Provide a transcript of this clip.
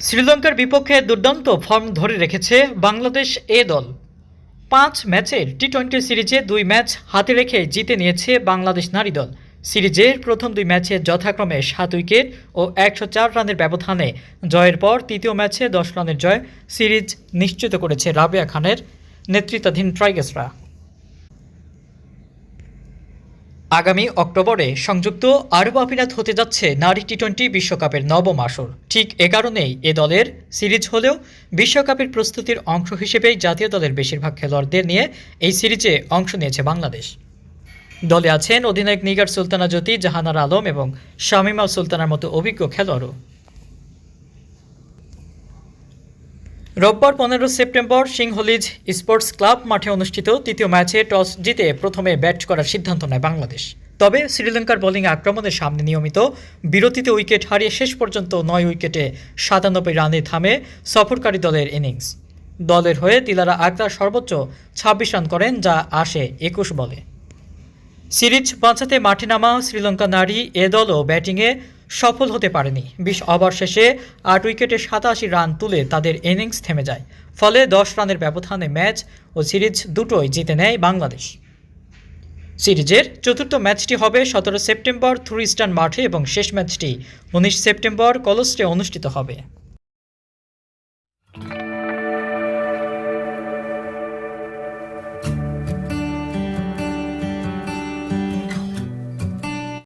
শ্রীলঙ্কার বিপক্ষে দুর্দান্ত ফর্ম ধরে রেখেছে বাংলাদেশ এ দল। পাঁচ ম্যাচের টি টোয়েন্টি সিরিজে দুই ম্যাচ হাতে রেখে জিতে নিয়েছে বাংলাদেশ নারী দল। সিরিজের প্রথম দুই ম্যাচে যথাক্রমে সাত উইকেট ও একশো চার রানের ব্যবধানে জয়ের পর তৃতীয় ম্যাচে দশ রানের জয় সিরিজ নিশ্চিত করেছে রাবেয়া খানের নেতৃত্বাধীন ট্রাইগার্সরা আগামী অক্টোবরে সংযুক্ত আরব আমিরাত হতে যাচ্ছে নারী টি টোয়েন্টি বিশ্বকাপের নবম আসর। ঠিক এ কারণেই এ দলের সিরিজ হলেও বিশ্বকাপের প্রস্তুতির অংশ হিসেবেই জাতীয় দলের বেশিরভাগ খেলোয়াড়দের নিয়ে এই সিরিজে অংশ নিয়েছে বাংলাদেশ। দলে আছেন অধিনায়ক নিগার সুলতানা জ্যোতি, জাহানার আলম এবং শামিমা সুলতানার মতো অভিজ্ঞ খেলোয়াড়ও। রোববার পনেরো সেপ্টেম্বর সিংহলিজ স্পোর্টস ক্লাব মাঠে অনুষ্ঠিত তৃতীয় ম্যাচে টস জিতে প্রথমে ব্যাট করার সিদ্ধান্ত নেয় বাংলাদেশ। তবে শ্রীলঙ্কার বোলিং আক্রমণের সামনে নিয়মিত বিরতিতে উইকেট হারিয়ে শেষ পর্যন্ত নয় উইকেটে সাতানব্বই রানে থামে সফরকারী দলের ইনিংস। দলের হয়ে তিলারা আক্তার সর্বোচ্চ ছাব্বিশ রান করেন, যা আসে একুশ বলে। সিরিজ বাঁচাতে মাঠে নামা শ্রীলঙ্কা নারী এ দলও ব্যাটিংয়ে সফল হতে পারেনি। বিশ ওভার শেষে আট উইকেটে সাতাশি রান তুলে তাদের ইনিংস থেমে যায়। ফলে দশ রানের ব্যবধানে ম্যাচ ও সিরিজ দুটোই জিতে নেয় বাংলাদেশ। সিরিজের চতুর্থ ম্যাচটি হবে সতেরো সেপ্টেম্বর থ্রি স্টার মাঠে এবং শেষ ম্যাচটি উনিশ সেপ্টেম্বর কলস্টে অনুষ্ঠিত হবে।